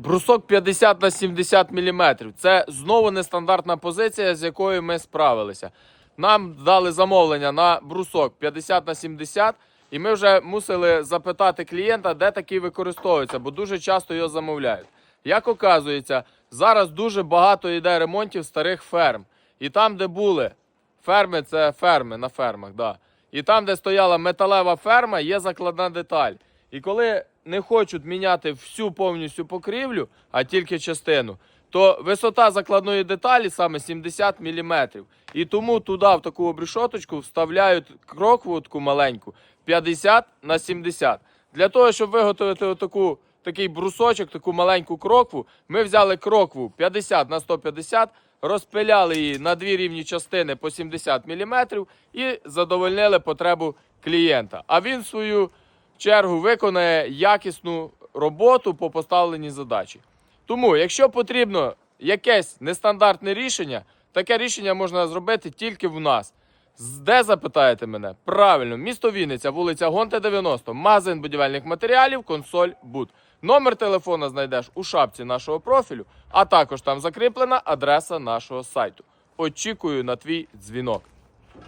Брусок 50 на 70 мм. Це знову нестандартна позиція, з якою ми справилися. Нам дали замовлення на брусок 50 на 70, і ми вже мусили запитати клієнта, де такий використовується, бо дуже часто його замовляють. Як оказується, зараз дуже багато йде ремонтів старих ферм. І там, де були ферми, це ферми на фермах, да. І там, де стояла металева ферма, є закладна деталь. І коли не хочуть міняти всю повністю покрівлю, а тільки частину, то висота закладної деталі саме 70 мм. І тому туди, в таку обрішоточку, вставляють крокву таку маленьку 50 на 70. Для того, щоб виготовити отаку, такий брусочок, таку маленьку крокву, ми взяли крокву 50 на 150, розпиляли її на дві рівні частини по 70 мм і задовольнили потребу клієнта. А він свою чергу виконає якісну роботу по поставленій задачі. Тому, якщо потрібно якесь нестандартне рішення, таке рішення можна зробити тільки в нас. Де запитаєте мене? Правильно, місто Вінниця, вулиця Гонте 90, магазин будівельних матеріалів, консоль Буд. Номер телефона знайдеш у шапці нашого профілю, а також там закріплена адреса нашого сайту. Очікую на твій дзвінок.